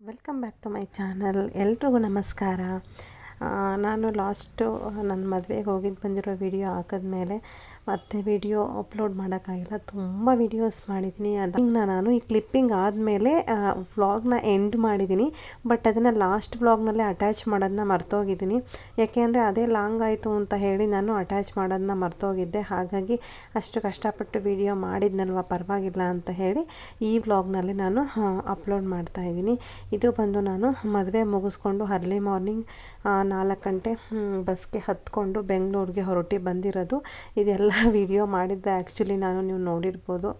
Welcome back to my channel ಎಲ್ರಿಗೂ ನಮಸ್ಕಾರ. ನಾನು ಲಾಸ್ಟು ನನ್ನ ಮದುವೆಗೆ ಹೋಗಿದ್ದು ಬಂದಿರೋ ವಿಡಿಯೋ ಹಾಕಿದ್ಮೇಲೆ ಮತ್ತೆ ವಿಡಿಯೋ ಅಪ್ಲೋಡ್ ಮಾಡೋಕ್ಕಾಗಿಲ್ಲ. ತುಂಬ ವಿಡಿಯೋಸ್ ಮಾಡಿದ್ದೀನಿ. ಅದನ್ನ ನಾನು ಈ ಕ್ಲಿಪ್ಪಿಂಗ್ ಆದಮೇಲೆ ವ್ಲಾಗ್ನ ಎಂಡ್ ಮಾಡಿದ್ದೀನಿ. ಬಟ್ ಅದನ್ನು ಲಾಸ್ಟ್ ವ್ಲಾಗ್ನಲ್ಲೇ ಅಟ್ಯಾಚ್ ಮಾಡೋದನ್ನ ಮರ್ತೋಗಿದ್ದೀನಿ. ಯಾಕೆ ಅಂದರೆ ಅದೇ ಲಾಂಗ್ ಆಯಿತು ಅಂತ ಹೇಳಿ ನಾನು ಅಟ್ಯಾಚ್ ಮಾಡೋದನ್ನ ಮರ್ತೋಗಿದ್ದೆ. ಹಾಗಾಗಿ ಅಷ್ಟು ಕಷ್ಟಪಟ್ಟು ವಿಡಿಯೋ ಮಾಡಿದ್ನಲ್ವ, ಪರವಾಗಿಲ್ಲ ಅಂತ ಹೇಳಿ ಈ ವ್ಲಾಗ್ನಲ್ಲಿ ನಾನು ಅಪ್ಲೋಡ್ ಮಾಡ್ತಾ ಇದ್ದೀನಿ. ಇದು ಬಂದು ನಾನು ಮದುವೆ ಮುಗಿಸ್ಕೊಂಡು ಅರ್ಲಿ ಮಾರ್ನಿಂಗ್ ನಾಲ್ಕು ಗಂಟೆ ಬಸ್ಗೆ ಹತ್ಕೊಂಡು ಬೆಂಗಳೂರಿಗೆ ಹೊರಟಿ ಬಂದಿರೋದು. ಇದೆಲ್ಲ ವಿಡಿಯೋ ಮಾಡಿದ್ದೆ. ಆ್ಯಕ್ಚುಲಿ ನಾನು ನೀವು ನೋಡಿರ್ಬೋದು.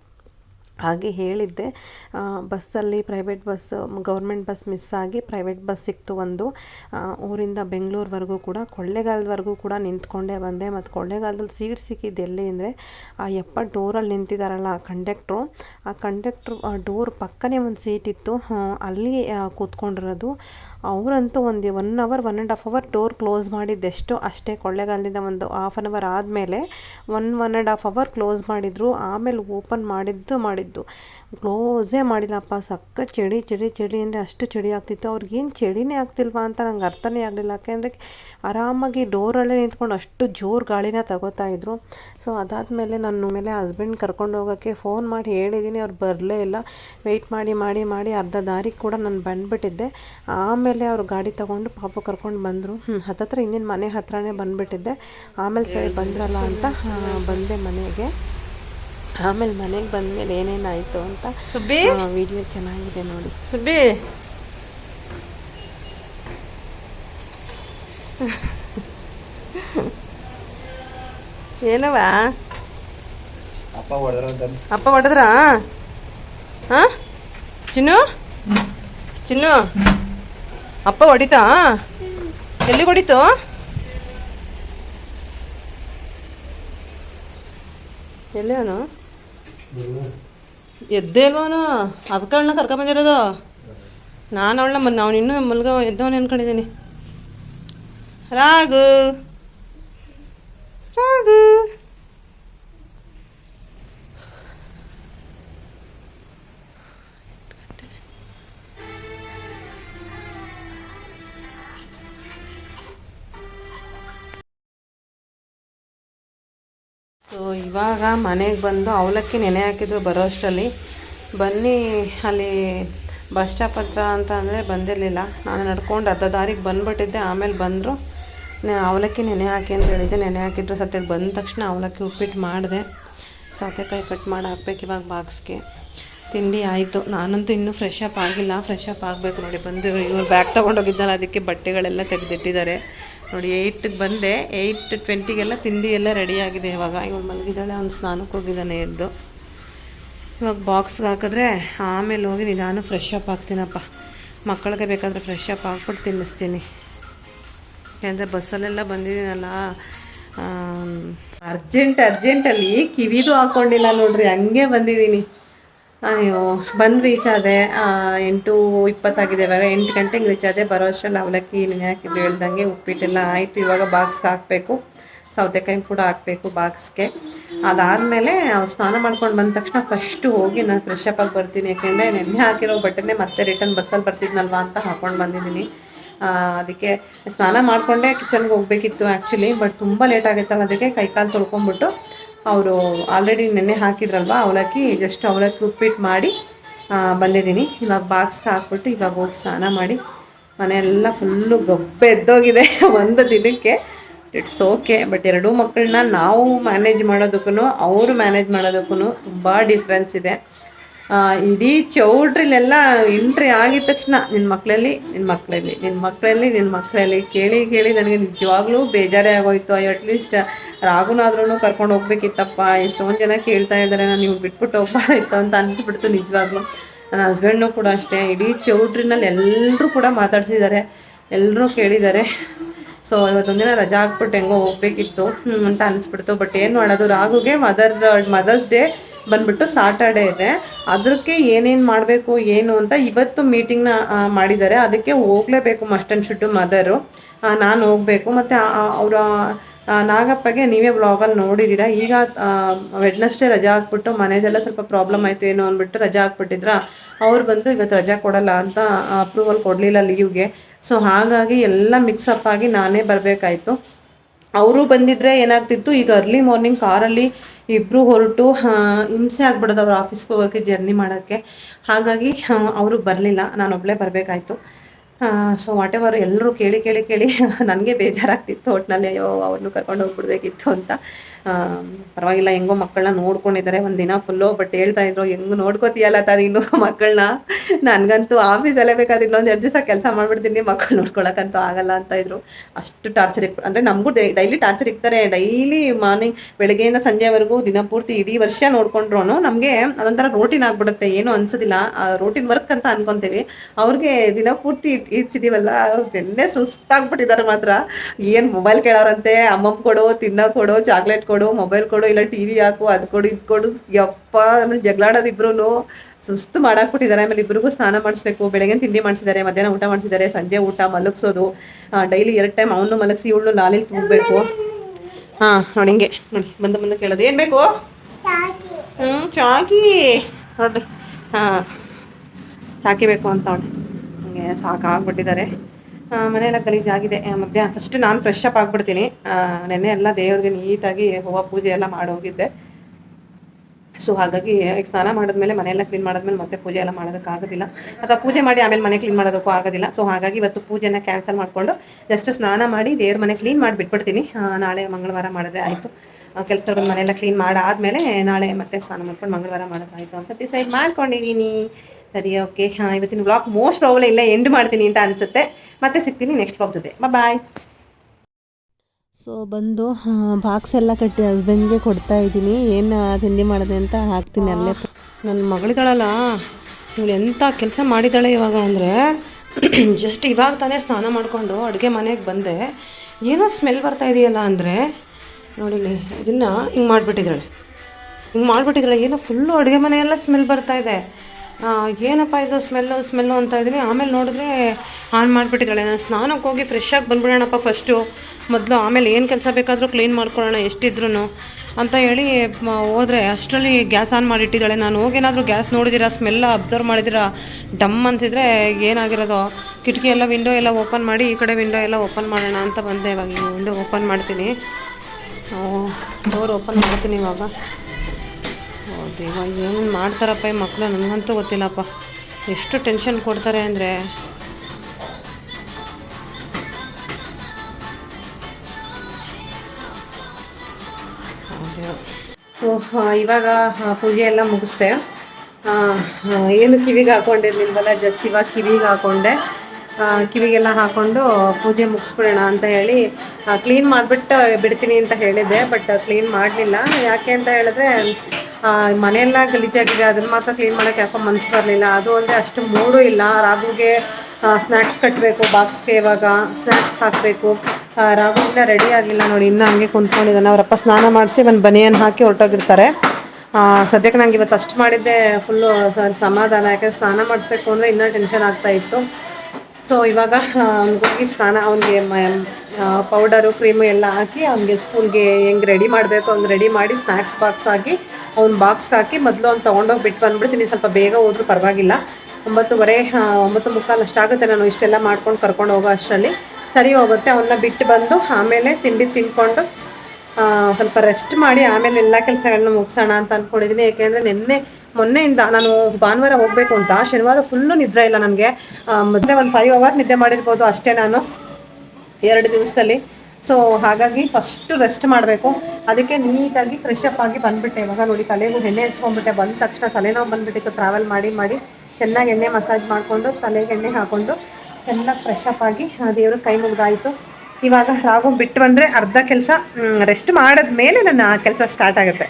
ಹಾಗೆ ಹೇಳಿದ್ದೆ. ಬಸ್ಸಲ್ಲಿ private bus government bus miss ಆಗಿ ಪ್ರೈವೇಟ್ ಬಸ್ ಸಿಕ್ತು ಒಂದು. ಊರಿಂದ ಬೆಂಗಳೂರುವರೆಗೂ ಕೂಡ, ಕೊಳ್ಳೇಗಾಲದವರೆಗೂ ಕೂಡ ನಿಂತ್ಕೊಂಡೇ ಬಂದೆ. ಮತ್ತು ಕೊಳ್ಳೇಗಾಲದಲ್ಲಿ ಸೀಟ್ ಸಿಕ್ಕಿದ್ದು ಎಲ್ಲಿ ಅಂದರೆ, ಆ ಯಪ್ಪ ಡೋರಲ್ಲಿ ನಿಂತಿದ್ದಾರಲ್ಲ ಆ ಕಂಡಕ್ಟ್ರು ಆ ಕಂಡಕ್ಟ್ರು ಡೋರ್ ಪಕ್ಕನೇ ಒಂದು ಸೀಟ್ ಇತ್ತು. ಅಲ್ಲಿ ಕೂತ್ಕೊಂಡಿರೋದು. ಅವರಂತೂ ಒಂದು one hour one and half hour door close ಮಾಡಿದ್ದೆಷ್ಟು ಅಷ್ಟೇ ಕೊಳ್ಳೆಗಾಲದಿಂದ ಒಂದು ಹಾಫ್ ಆನ್ ಅವರ್ ಆದಮೇಲೆ one one and half hour close ಮಾಡಿದರು, ಆಮೇಲೆ ಓಪನ್ ಮಾಡಿದ್ದು ಮಾಡಿದ್ದು. ಕ್ಲೋಸೇ ಮಾಡಿಲ್ಲಪ್ಪ. ಸಕ್ಕ ಚಳಿ ಚಳಿ ಚಳಿ ಅಂದರೆ ಅಷ್ಟು ಚಳಿ ಆಗ್ತಿತ್ತು. ಅವ್ರಿಗೇನು ಚಳಿನೇ ಆಗ್ತಿಲ್ವಾ ಅಂತ ನಂಗೆ ಅರ್ಥನೇ ಆಗಲಿಲ್ಲ. ಯಾಕೆಂದರೆ ಆರಾಮಾಗಿ ಡೋರಲ್ಲೇ ನಿಂತ್ಕೊಂಡು ಅಷ್ಟು ಜೋರು ಗಾಳಿನ ತಗೋತಾ ಇದ್ರು. ಸೊ ಅದಾದಮೇಲೆ ನಾನು ಮೇಲೆ ಹಸ್ಬೆಂಡ್ ಕರ್ಕೊಂಡು ಹೋಗೋಕ್ಕೆ ಫೋನ್ ಮಾಡಿ ಹೇಳಿದ್ದೀನಿ ಅವ್ರು ಬರಲೇ ಇಲ್ಲ. ವೆಯ್ಟ್ ಮಾಡಿ ಮಾಡಿ ಮಾಡಿ ಅರ್ಧ ದಾರಿಗೆ ಕೂಡ ನಾನು ಬಂದುಬಿಟ್ಟಿದ್ದೆ. ಆಮೇಲೆ ಅವ್ರು ಗಾಡಿ ತಗೊಂಡು ಪಾಪ ಕರ್ಕೊಂಡು ಬಂದರು. ಹತ್ತತ್ರ ಇನ್ನೇನು ಮನೆ ಹತ್ರನೇ ಬಂದುಬಿಟ್ಟಿದ್ದೆ. ಆಮೇಲೆ ಸರಿ ಬಂದ್ರಲ್ಲ ಅಂತ ಬಂದೆ ಮನೆಗೆ. ಆಮೇಲೆ ಮನೆಗೆ ಬಂದಮೇಲೆ ಏನೇನಾಯಿತು ಅಂತ ಸುಬ್ಬಿ? ವಿಡಿಯೋ ಚೆನ್ನಾಗಿದೆ ನೋಡಿ. ಸುಬ್ಬಿ? ಏನವ ಅಪ್ಪ ಹೊಡೆದ್ರ ಅಂತ ಅಪ್ಪ ಹೊಡೆದ್ರಾ? ಹಾ? ಚಿನ್ನು? ಚಿನ್ನು? ಅಪ್ಪ ಹೊಡಿತಾ? ಎಲ್ಲಿ ಹೊಡಿತು? ಎಲ್ಲೇನು ಅವನು? ಎದ್ದೇ ಇಲ್ವನು ಅದಕ್ಕೆ ಅವಳನ್ನ ಕರ್ಕೊಂಬಂದಿರೋದು? ನಾನು ಅವಳನ್ನ ಮನ್ ಅವ್ನು ಇನ್ನೂ ಮಲ್ಗ ಎದ್ದವನು ಅನ್ಕೊಂಡಿದ್ದೀನಿ ರಾಗು ರಾಗು ಇವಾಗ ಮನೆಗೆ ಬಂದು ಅವಲಕ್ಕಿ ನೆನೆ ಹಾಕಿದ್ರು ಬರೋ ಅಷ್ಟರಲ್ಲಿ ಬನ್ನಿ ಅಲ್ಲಿ ಬಸ್ ಸ್ಟಾಪ್ ಹತ್ರ ಅಂತ ಅಂದರೆ ಬಂದಿರಲಿಲ್ಲ. ನಾನು ನಡ್ಕೊಂಡು ಅರ್ಧ ದಾರಿಗೆ ಬಂದುಬಿಟ್ಟಿದ್ದೆ, ಆಮೇಲೆ ಬಂದರು. ಅವಲಕ್ಕಿ ನೆನೆ ಹಾಕಿ ಅಂತ ಹೇಳಿದ್ದೆ, ನೆನೆ ಹಾಕಿದ್ರು. ಸತ್ಯಕ್ಕೆ ಬಂದ ತಕ್ಷಣ ಅವಲಕ್ಕಿ ಉಪ್ಪಿಟ್ಟು ಮಾಡಿದೆ. ಸೌತೆಕಾಯಿ ಕಟ್ ಮಾಡಿ ಹಾಕ್ಬೇಕು ಇವಾಗ ಬಾಕ್ಸ್ಗೆ ತಿಂಡಿ ಆಯಿತು. ನಾನಂತೂ ಇನ್ನೂ ಫ್ರೆಶ್ ಅಪ್ ಆಗಿಲ್ಲ. ಫ್ರೆಶ್ ಅಪ್ ಆಗಬೇಕು ನೋಡಿ. ಬಂದು ಇವ್ರು ಬ್ಯಾಗ್ ತೊಗೊಂಡೋಗಿದ್ದಲ್ಲ ಅದಕ್ಕೆ ಬಟ್ಟೆಗಳೆಲ್ಲ ತೆಗೆದಿಟ್ಟಿದ್ದಾರೆ. ನೋಡಿ ಏಯ್ಟಿಗೆ ಬಂದೆ. ಏಯ್ಟ್ ಟ್ವೆಂಟಿಗೆಲ್ಲ ತಿಂಡಿ ಎಲ್ಲ ರೆಡಿ ಆಗಿದೆ ಇವಾಗ. ಇವಳು ಮಲಗಿದ್ದಾಳೆ. ಅವ್ನು ಸ್ನಾನಕ್ಕೆ ಹೋಗಿದ್ದಾನೆ ಎದ್ದು. ಇವಾಗ ಬಾಕ್ಸ್ಗೆ ಹಾಕಿದ್ರೆ ಆಮೇಲೆ ಹೋಗಿ ನಾನು ಫ್ರೆಶ್ ಅಪ್ ಆಗ್ತೀನಪ್ಪ. ಮಕ್ಕಳಿಗೆ ಬೇಕಾದರೆ ಫ್ರೆಶ್ ಅಪ್ ಹಾಕ್ಬಿಟ್ಟು ತಿನ್ನಿಸ್ತೀನಿ. ಯಾಕೆಂದರೆ ಬಸ್ಸಲ್ಲೆಲ್ಲ ಬಂದಿದ್ದೀನಲ್ಲ. ಅರ್ಜೆಂಟ್ ಅರ್ಜೆಂಟಲ್ಲಿ ಕಿವಿದು ಹಾಕ್ಕೊಂಡಿಲ್ಲ ನೋಡ್ರಿ. ಹಂಗೆ ಬಂದಿದ್ದೀನಿ. ಅಯ್ಯೋ, ಬಂದು ರೀಚ್ ಆದೆ. ಎಂಟು ಇಪ್ಪತ್ತಾಗಿದೆ ಇವಾಗ. ಎಂಟು ಗಂಟೆಗೆ ರೀಚ್ ಆದೆ. ಬರೋ ಅಷ್ಟರಲ್ಲಿ ಅವಲಕ್ಕಿ ಹಾಕಿದ್ರು, ಹೇಳ್ದಂಗೆ ಉಪ್ಪಿಟ್ಟೆಲ್ಲ. ಆಯಿತು, ಇವಾಗ ಬಾಕ್ಸ್ಗೆ ಹಾಕಬೇಕು. ಸೌತೆಕಾಯಿ ಕೂಡ ಹಾಕಬೇಕು ಬಾಕ್ಸ್ಗೆ ಅದಾದಮೇಲೆ ಸ್ನಾನ ಮಾಡ್ಕೊಂಡು ಬಂದ ತಕ್ಷಣ ಫಸ್ಟು ಹೋಗಿ ನಾನು ಫ್ರೆಶ್ ಅಪ್ ಬರ್ತೀನಿ. ಯಾಕೆಂದರೆ ನೆನ್ನೆ ಹಾಕಿರೋ ಬಟ್ಟೆನೇ ಮತ್ತೆ ರಿಟರ್ನ್ ಬಸ್ಸಲ್ಲಿ ಬರ್ತಿದ್ನಲ್ವಾ ಅಂತ ಹಾಕ್ಕೊಂಡು ಬಂದಿದ್ದೀನಿ. ಅದಕ್ಕೆ ಸ್ನಾನ ಮಾಡಿಕೊಂಡೇ ಕಿಚನ್ಗೆ ಹೋಗಬೇಕಿತ್ತು ಆ್ಯಕ್ಚುಲಿ ಬಟ್ ತುಂಬ ಲೇಟ್ ಆಗುತ್ತಲ್ಲ ಅದಕ್ಕೆ ಕೈಕಾಲು ತೊಳ್ಕೊಂಬಿಟ್ಟು ಅವರು ಆಲ್ರೆಡಿ ನೆನ್ನೆ ಹಾಕಿದ್ರಲ್ವ ಅವಲಕ್ಕಿ ಜಸ್ಟ್ ಅವಲಕ್ಕಿ ಉಪ್ಪಿಟ್ಟು ಮಾಡಿ ಬಂದಿದ್ದೀನಿ. ಇವಾಗ ಬಾಕ್ಸ್ಗೆ ಹಾಕ್ಬಿಟ್ಟು ಇವಾಗ ಹೋಗಿ ಸ್ನಾನ ಮಾಡಿ. ಮನೆಯೆಲ್ಲ ಫುಲ್ಲು ಗಬ್ಬೆ ಎದ್ದೋಗಿದೆ ಒಂದು ದಿನಕ್ಕೆ. ಇಟ್ಸ್ ಓಕೆ ಬಟ್ ಎರಡೂ ಮಕ್ಕಳನ್ನ ನಾವು ಮ್ಯಾನೇಜ್ ಮಾಡೋದಕ್ಕೂ ಅವರು ಮ್ಯಾನೇಜ್ ಮಾಡೋದಕ್ಕೂ ತುಂಬ ಡಿಫ್ರೆನ್ಸ್ ಇದೆ. ಇಡೀ ಚೌಡ್ರಿಲೆಲ್ಲ ಎಂಟ್ರಿ ಆಗಿದ ತಕ್ಷಣ ನಿನ್ನ ಮಕ್ಕಳಲ್ಲಿ ನಿನ್ನ ಮಕ್ಕಳಲ್ಲಿ ನಿನ್ನ ಮಕ್ಕಳಲ್ಲಿ ನಿನ್ನ ಮಕ್ಕಳಲ್ಲಿ ಕೇಳಿ ಕೇಳಿ ನನಗೆ ನಿಜವಾಗ್ಲೂ ಬೇಜಾರೇ ಆಗೋಯ್ತು. ಅಯ್ಯೋ ಅಟ್ಲೀಸ್ಟ್ ರಾಗುನಾದ್ರೂ ಕರ್ಕೊಂಡು ಹೋಗ್ಬೇಕಿತ್ತಪ್ಪ. ಎಷ್ಟೊಂದು ಜನ ಕೇಳ್ತಾ ಇದ್ದಾರೆ ನಾನು ನೀವು ಬಿಟ್ಬಿಟ್ಟು ಹೋಗ್ಬಾರ್ದಿತ್ತು ಅಂತ ಅನಿಸ್ಬಿಡ್ತು ನಿಜವಾಗ್ಲೂ. ನನ್ನ ಹಸ್ಬೆಂಡ್ನು ಕೂಡ ಅಷ್ಟೇ. ಇಡೀ ಚೌಡ್ರಿನಲ್ಲಿ ಎಲ್ಲರೂ ಕೂಡ ಮಾತಾಡ್ಸಿದ್ದಾರೆ. ಎಲ್ಲರೂ ಕೇಳಿದ್ದಾರೆ. ಸೊ ಇವತ್ತೊಂದಿನ ರಜಾ ಹಾಕ್ಬಿಟ್ಟು ಹೆಂಗೋ ಹೋಗ್ಬೇಕಿತ್ತು ಅಂತ ಅನಿಸ್ಬಿಡ್ತು. ಬಟ್ ಏನು ಮಾಡೋದು? ರಾಗುಗೆ ಮದರ್ ಮದರ್ಸ್ ಡೇ ಬಂದ್ಬಿಟ್ಟು ಸಾಟರ್ಡೆ ಇದೆ. ಅದಕ್ಕೆ ಏನೇನು ಮಾಡಬೇಕು, ಏನು ಅಂತ ಇವತ್ತು ಮೀಟಿಂಗ್ನ ಮಾಡಿದ್ದಾರೆ. ಅದಕ್ಕೆ ಹೋಗಲೇಬೇಕು ಮಸ್ಟ್ ಶುಡ್ ಮದರು. ನಾನು ಹೋಗಬೇಕು. ಮತ್ತು ಅವರ ನಾಗಪ್ಪಗೆ ನೀವೇ ಬ್ಲಾಗಲ್ಲಿ ನೋಡಿದ್ದೀರಾ ಈಗ ವೆಡ್ನಸ್ಡೇ ರಜಾ ಹಾಕ್ಬಿಟ್ಟು ಮನೆದೆಲ್ಲ ಸ್ವಲ್ಪ ಪ್ರಾಬ್ಲಮ್ ಆಯಿತು, ಏನೋ ಅಂದ್ಬಿಟ್ಟು ರಜಾ ಹಾಕ್ಬಿಟ್ಟಿದ್ರ. ಅವ್ರು ಬಂದು ಇವತ್ತು ರಜಾ ಕೊಡಲ್ಲ ಅಂತ ಅಪ್ರೂವಲ್ ಕೊಡಲಿಲ್ಲ ಲೀವ್ಗೆ ಸೊ ಹಾಗಾಗಿ ಎಲ್ಲ ಮಿಕ್ಸಪ್ ಆಗಿ ನಾನೇ ಬರಬೇಕಾಯ್ತು. ಅವರು ಬಂದಿದ್ರೆ ಏನಾಗ್ತಿತ್ತು, ಈಗ ಅರ್ಲಿ ಮಾರ್ನಿಂಗ್ ಕಾರಲ್ಲಿ ಇಬ್ಬರು ಹೊರಟು ಹಿಂಸೆ ಆಗ್ಬಿಡೋದು ಅವ್ರ ಆಫೀಸ್ಗೆ ಹೋಗೋಕ್ಕೆ ಜರ್ನಿ ಮಾಡೋಕ್ಕೆ ಹಾಗಾಗಿ ಅವರು ಬರಲಿಲ್ಲ ನಾನೊಬ್ಬಳೇ ಬರಬೇಕಾಯ್ತು. ಸೊ ವಾಟ್ ಎವರ್ ಎಲ್ಲರೂ ಕೇಳಿ ಕೇಳಿ ಕೇಳಿ, ನನಗೆ ಬೇಜಾರಾಗ್ತಿತ್ತು ಒಟ್ಟಿನಲ್ಲಿ ಅಯ್ಯೋ, ಅವ್ರನ್ನೂ ಕರ್ಕೊಂಡು ಹೋಗ್ಬಿಡ್ಬೇಕಿತ್ತು ಅಂತ. ಪರವಾಗಿಲ್ಲ, ಹೆಂಗೋ ಮಕ್ಕಳನ್ನ ನೋಡ್ಕೊಂಡಿದ್ದಾರೆ ಒಂದು ದಿನ ಫುಲ್ಲು ಬಟ್ ಹೇಳ್ತಾ ಇದ್ರು, ಹೆಂಗೆ ನೋಡ್ಕೋತೀಯಲ್ಲ ತಾನು ಇನ್ನು ಮಕ್ಕಳನ್ನ ನನಗಂತೂ ಆಫೀಸಲ್ಲೇ ಬೇಕಾದ್ರೆ ಇಲ್ಲೊಂದು ಎರಡು ದಿವಸ ಕೆಲಸ ಮಾಡ್ಬಿಡ್ತೀನಿ ಮಕ್ಕಳು ನೋಡ್ಕೊಳಕ್ಕಂತೂ ಆಗಲ್ಲ ಅಂತ ಇದ್ರು. ಅಷ್ಟು ಟಾರ್ಚರ್ ಇಕ್ ಅಂದರೆ ನಮಗೂ ಡೈಲಿ ಟಾರ್ಚರ್ ಇಕ್ತಾರೆ. ಡೈಲಿ ಮಾರ್ನಿಂಗ್ ಬೆಳಗ್ಗೆಯಿಂದ ಸಂಜೆವರೆಗೂ ದಿನಪೂರ್ತಿ ಇಡೀ ವರ್ಷ ನೋಡ್ಕೊಂಡ್ರು ನಮಗೆ ಅದೊಂಥರ ರೋಟೀನ್ ಆಗ್ಬಿಡುತ್ತೆ. ಏನು ಅನ್ಸೋದಿಲ್ಲ. ರೋಟೀನ್ ವರ್ಕ್ ಅಂತ ಅನ್ಕೊಂತೀವಿ. ಅವ್ರಿಗೆ ದಿನಪೂರ್ತಿ ಇಟ್ ಇಡ್ಸಿದೀವಲ್ಲ ನಿನ್ನೆ ಸುಸ್ತಾಗ್ಬಿಟ್ಟಿದ್ದಾರೆ ಮಾತ್ರ. ಏನು ಮೊಬೈಲ್ ಕೇಳೋರಂತೆ? ಅಮ್ಮಮ್ಮ ಕೊಡು, ತಿನ್ನೋ ಕೊಡು ಚಾಕ್ಲೇಟ್ ಕೊಡು ಮೊಬೈಲ್ ಕೊಡು ಇಲ್ಲ ಟಿ ವಿ ಹಾಕು ಅದು ಕೊಡು ಇದು ಕೊಡು. ಯಪ್ಪ ಆಮೇಲೆ ಜಗಳಾಡೋದು ಇಬ್ರು ಸುಸ್ತು ಮಾಡಾಕ್ಬಿಟ್ಟಿದ್ದಾರೆ. ಆಮೇಲೆ ಇಬ್ರಿಗೂ ಸ್ನಾನ ಮಾಡಿಸ್ಬೇಕು ಬೆಳಗ್ಗೆ ತಿಂಡಿ ಮಾಡಿಸಿದ್ದಾರೆ ಮಧ್ಯಾಹ್ನ ಊಟ ಮಾಡಿಸಿದ್ದಾರೆ ಸಂಜೆ ಊಟ ಮಲಗಿಸೋದು. ಡೈಲಿ ಎರಡು ಟೈಮ್ ಅವನು ಮಲಗಿಸಿ ಇವಳು ನಾಲಿಗೆ ತುಂಬಬೇಕು ಹಾಂ ನೋಡಿ ಹಿಂಗೆ. ನೋಡಿ ಬಂದು ಬಂದು ಕೇಳೋದು. ಏನು ಬೇಕು? ಹ್ಞೂ ಚಾಕಿ. ನೋಡ್ರಿ. ಹಾಂ ಚಾಕಿ ಬೇಕು ಅಂತ ನೋಡಿ ಹಂಗೆ ಸಾಕಾಗ್ಬಿಟ್ಟಿದ್ದಾರೆ. ಮನೆಯೆಲ್ಲ ಗಲೀಜಾಗಿದೆ ಮಧ್ಯಾಹ್ನ ಫಸ್ಟ್ ನಾನು ಫ್ರೆಶ್ ಅಪ್ ಆಗಿಬಿಡ್ತೀನಿ. ನೆನ್ನೆ ಎಲ್ಲ ದೇವ್ರಿಗೆ ನೀಟಾಗಿ ಹೂವು ಪೂಜೆ ಎಲ್ಲ ಮಾಡಿ ಹೋಗಿದ್ದೆ. ಸೊ ಹಾಗಾಗಿ ಸ್ನಾನ ಮಾಡಿದ್ಮೇಲೆ ಮನೆಯೆಲ್ಲ ಕ್ಲೀನ್ ಮಾಡಿದ್ಮೇಲೆ ಮತ್ತೆ ಪೂಜೆ ಎಲ್ಲ ಮಾಡೋದಕ್ಕಾಗೋದಿಲ್ಲ ಅಥವಾ ಪೂಜೆ ಮಾಡಿ ಆಮೇಲೆ ಮನೆ ಕ್ಲೀನ್ ಮಾಡೋದಕ್ಕೂ ಆಗೋದಿಲ್ಲ. ಸೊ ಹಾಗಾಗಿ ಇವತ್ತು ಪೂಜೆನ ಕ್ಯಾನ್ಸಲ್ ಮಾಡಿಕೊಂಡು ಜಸ್ಟ್ ಸ್ನಾನ ಮಾಡಿ ದೇವ್ರ ಮನೆ ಕ್ಲೀನ್ ಮಾಡಿ ಬಿಟ್ಬಿಡ್ತೀನಿ. ನಾಳೆ ಮಂಗಳವಾರ ಮಾಡಿದ್ರೆ ಆಯಿತು. ಕೆಲಸದ ಮನೆಯೆಲ್ಲ ಕ್ಲೀನ್ ಮಾಡಾದ್ಮೇಲೆ ನಾಳೆ ಮತ್ತೆ ಸ್ನಾನ ಮಾಡ್ಕೊಂಡು ಮಂಗಳವಾರ ಮಾಡೋದಾಯಿತು ಅಂತ ಡಿಸೈಡ್ ಮಾಡ್ಕೊಂಡಿದ್ದೀನಿ ಸರಿ ಓಕೆ ಹಾಂ ಇವತ್ತಿನ ಬ್ಲಾಗ್ ಮೋಸ್ಟ್ ಪ್ರಾಬ್ಲಮ್ ಇಲ್ಲ ಎಂಡ್ ಮಾಡ್ತೀನಿ ಅಂತ ಅನಿಸುತ್ತೆ. ಮತ್ತೆ ಸಿಗ್ತೀನಿ ನೆಕ್ಸ್ಟ್ ಬ್ಲಾಗ್ ಜೊತೆ. ಬಾಯ್ ಸೊ ಬಂದು ಬಾಕ್ಸ್ ಎಲ್ಲ ಕಟ್ಟಿ ಹಸ್ಬೆಂಡ್ಗೆ ಕೊಡ್ತಾ ಇದ್ದೀನಿ. ಏನು ತಿಂಡಿ ಮಾಡಿದೆ ಅಂತ ಹಾಕ್ತೀನಿ ಅಲ್ಲೇ. ನನ್ನ ಮಗಳಿದ್ದಾಳಲ್ಲ. ಇವಳು ಎಂಥ ಕೆಲಸ ಮಾಡಿದ್ದಾಳೆ ಇವಾಗ ಅಂದರೆ ಜಸ್ಟ್ ಇವಾಗ ತಾನೇ ಸ್ನಾನ ಮಾಡಿಕೊಂಡು ಅಡುಗೆ ಮನೆಗೆ ಬಂದೆ. ಏನೋ ಸ್ಮೆಲ್ ಬರ್ತಾ ಇದೆಯಲ್ಲ ಅಂದರೆ ನೋಡಿಲಿ ಇದನ್ನು ಹಿಂಗೆ ಮಾಡಿಬಿಟ್ಟಿದ್ದಾಳೆ. ಹಿಂಗೆ ಮಾಡಿಬಿಟ್ಟಿದ್ದಾಳೆ. ಏನೋ ಫುಲ್ಲು ಅಡುಗೆ ಮನೆಯೆಲ್ಲ ಸ್ಮೆಲ್ ಬರ್ತಾ ಇದೆ. ಏನಪ್ಪ ಇದು ಸ್ಮೆಲ್ಲು ಸ್ಮೆಲ್ಲು ಅಂತ ಇದ್ದೀನಿ ಆಮೇಲೆ ನೋಡಿದ್ರೆ ಆನ್ ಮಾಡಿಬಿಟ್ಟಿದ್ದಾಳೆ. ನಾನು ಸ್ನಾನಕ್ಕೆ ಹೋಗಿ ಫ್ರೆಶ್ಶಾಗಿ ಬಂದ್ಬಿಡೋಣಪ್ಪ ಫಸ್ಟು ಮೊದಲು ಆಮೇಲೆ ಏನು ಕೆಲಸ ಬೇಕಾದರೂ ಕ್ಲೀನ್ ಮಾಡ್ಕೊಳ್ಳೋಣ ಎಷ್ಟಿದ್ರು ಅಂತ ಹೇಳಿ ಹೋದರೆ ಅಷ್ಟರಲ್ಲಿ ಗ್ಯಾಸ್ ಆನ್ ಮಾಡಿಟ್ಟಿದ್ದಾಳೆ. ನಾನು ಹೋಗೇನಾದರೂ ಗ್ಯಾಸ್ ನೋಡಿದಿರಾ ಸ್ಮೆಲ್ಲ ಅಬ್ಸರ್ವ್ ಮಾಡಿದಿರಾ, ಡಮ್ ಅಂತಿದ್ರೆ ಏನಾಗಿರೋದು? ಕಿಟಕಿ ಎಲ್ಲ ವಿಂಡೋ ಎಲ್ಲ ಓಪನ್ ಮಾಡಿ, ಈ ಕಡೆ ವಿಂಡೋ ಎಲ್ಲ ಓಪನ್ ಮಾಡೋಣ ಅಂತ ಬಂದೆ ಇವಾಗ. ವಿಂಡೋ ಓಪನ್ ಮಾಡ್ತೀನಿ. ಡೋರ್ ಓಪನ್ ಮಾಡ್ತೀನಿ ಇವಾಗ. ದೇವ ಏನು ಮಾಡ್ತಾರಪ್ಪ ಈ ಮಕ್ಕಳು ನನಗಂತೂ ಗೊತ್ತಿಲ್ಲಪ್ಪ. ಎಷ್ಟು ಟೆನ್ಷನ್ ಕೊಡ್ತಾರೆ ಅಂದರೆ ಸೊ ಇವಾಗ ಪೂಜೆ ಎಲ್ಲ ಮುಗಿಸ್ದೆ. ಏನು ಕಿವಿಗೆ ಹಾಕೊಂಡಿರ್ಲಿಲ್ವಲ್ಲ ಜಸ್ಟ್ ಇವಾಗ ಕಿವಿಗೆ ಹಾಕೊಂಡೆ. ಕಿವಿಗೆಲ್ಲ ಹಾಕೊಂಡು ಪೂಜೆ ಮುಗಿಸ್ಬಿಡೋಣ ಅಂತ ಹೇಳಿ ಕ್ಲೀನ್ ಮಾಡಿಬಿಟ್ಟು ಬಿಡ್ತೀನಿ ಅಂತ ಹೇಳಿದ್ದೆ ಬಟ್ ಕ್ಲೀನ್ ಮಾಡಲಿಲ್ಲ. ಯಾಕೆ ಅಂತ ಹೇಳಿದ್ರೆ ಮನೆಯೆಲ್ಲ ಗಲೀಜಾಗಿದೆ, ಅದನ್ನು ಮಾತ್ರ ಕ್ಲೀನ್ ಮಾಡೋಕ್ಕೆ ಯಾಕೋ ಮನಸ್ಸು ಬರಲಿಲ್ಲ. ಅದು ಅಂದರೆ ಅಷ್ಟು ಮೂಡು ಇಲ್ಲ. ರಾಗುಗೆ ಸ್ನ್ಯಾಕ್ಸ್ ಕಟ್ಟಬೇಕು ಬಾಕ್ಸ್ಗೆ ಇವಾಗ ಸ್ನ್ಯಾಕ್ಸ್ ಹಾಕಬೇಕು. ರಾಘುಗಿನ ರೆಡಿ ಆಗಿಲ್ಲ ನೋಡಿ, ಇನ್ನೂ ಹಂಗೆ ಕುಂತ್ಕೊಂಡಿದ್ದಾನೆ. ಅವರಪ್ಪ ಸ್ನಾನ ಮಾಡಿಸಿ ಒಂದು ಬನಿಯನ್ನು ಹಾಕಿ ಹೊರಟೋಗಿರ್ತಾರೆ. ಸದ್ಯಕ್ಕೆ ನಂಗೆ ಇವತ್ತು ಅಷ್ಟು ಮಾಡಿದ್ದೆ ಫುಲ್ಲು ಸಮಾಧಾನ. ಯಾಕಂದರೆ ಸ್ನಾನ ಮಾಡಿಸ್ಬೇಕು ಅಂದರೆ ಇನ್ನೂ ಟೆನ್ಷನ್ ಆಗ್ತಾ ಇತ್ತು. ಸೊ ಇವಾಗ ಅವ್ನಿಗೋಗಿ ಸ್ನಾನ, ಅವನಿಗೆ ಪೌಡರು ಕ್ರೀಮು ಎಲ್ಲ ಹಾಕಿ ಅವನಿಗೆ ಸ್ಕೂಲ್ಗೆ ಹೆಂಗೆ ರೆಡಿ ಮಾಡಬೇಕು ಹಂಗೆ ರೆಡಿ ಮಾಡಿ ಸ್ನ್ಯಾಕ್ಸ್ ಬಾಕ್ಸ್ ಹಾಕಿ ಅವ್ನ ಬಾಕ್ಸ್ಗೆ ಹಾಕಿ ಮೊದಲು ಅವ್ನು ತೊಗೊಂಡೋಗಿ ಬಿಟ್ಟು ಬಂದ್ಬಿಡ್ತೀನಿ ಸ್ವಲ್ಪ ಬೇಗ ಹೋದ್ರೂ ಪರವಾಗಿಲ್ಲ. ಒಂಬತ್ತುವರೆ ಒಂಬತ್ತು ಮುಕ್ಕಾಲು ಅಷ್ಟಾಗುತ್ತೆ ನಾನು ಇಷ್ಟೆಲ್ಲ ಮಾಡ್ಕೊಂಡು ಕರ್ಕೊಂಡು ಹೋಗೋ ಅಷ್ಟರಲ್ಲಿ. ಸರಿ ಹೋಗುತ್ತೆ ಅವನ್ನ ಬಿಟ್ಟು ಬಂದು ಆಮೇಲೆ ತಿಂಡಿ ತಿಂದ್ಕೊಂಡು ಸ್ವಲ್ಪ ರೆಸ್ಟ್ ಮಾಡಿ ಆಮೇಲೆ ಎಲ್ಲ ಕೆಲಸಗಳನ್ನ ಮುಗಿಸೋಣ ಅಂತ ಅಂದ್ಕೊಂಡಿದ್ದೀನಿ ಏಕೆಂದರೆ ನಿನ್ನೆ, ಮೊನ್ನೆಯಿಂದ ನಾನು ಭಾನುವಾರ ಹೋಗಬೇಕು ಅಂತ, ಶನಿವಾರ ಫುಲ್ಲು ನಿದ್ರೆ ಇಲ್ಲ ನನಗೆ. ಮೊದಲೇ ಒಂದು ಫೈವ್ ಅವರ್ ನಿದ್ದೆ ಮಾಡಿರ್ಬೋದು ಅಷ್ಟೇ ನಾನು. ಎರಡು ದಿವಸದಲ್ಲಿ. ಸೊ ಹಾಗಾಗಿ ಫಸ್ಟ್ ರೆಸ್ಟ್ ಮಾಡಬೇಕು. ಅದಕ್ಕೆ ನೀಟಾಗಿ ಫ್ರೆಶ್ ಅಪ್ ಆಗಿ ಬಂದುಬಿಟ್ಟೆ ಇವಾಗ ನೋಡಿ, ತಲೆಗೂ ಎಣ್ಣೆ ಹಚ್ಕೊಂಡ್ಬಿಟ್ಟೆ. ಬಂದ ತಕ್ಷಣ ತಲೆನೋವು ಬಂದುಬಿಟ್ಟಿತ್ತು. ಟ್ರಾವೆಲ್ ಮಾಡಿ ಮಾಡಿ ಚೆನ್ನಾಗಿ ಎಣ್ಣೆ ಮಸಾಜ್ ಮಾಡಿಕೊಂಡು, ತಲೆಗೆ ಎಣ್ಣೆ ಹಾಕ್ಕೊಂಡು ಚೆನ್ನಾಗಿ ಫ್ರೆಶ್ ಅಪ್ ಆಗಿ ದೇವರು ಕೈ ಮುಗಿದಾಯಿತು. ಇವಾಗ ರಾಗು ಬಿಟ್ಟು ಬಂದರೆ ಅರ್ಧ ಕೆಲಸ ರೆಸ್ಟ್ ಮಾಡಿದ್ಮೇಲೆ ನನ್ನ ಕೆಲಸ ಸ್ಟಾರ್ಟ್ ಆಗುತ್ತೆ.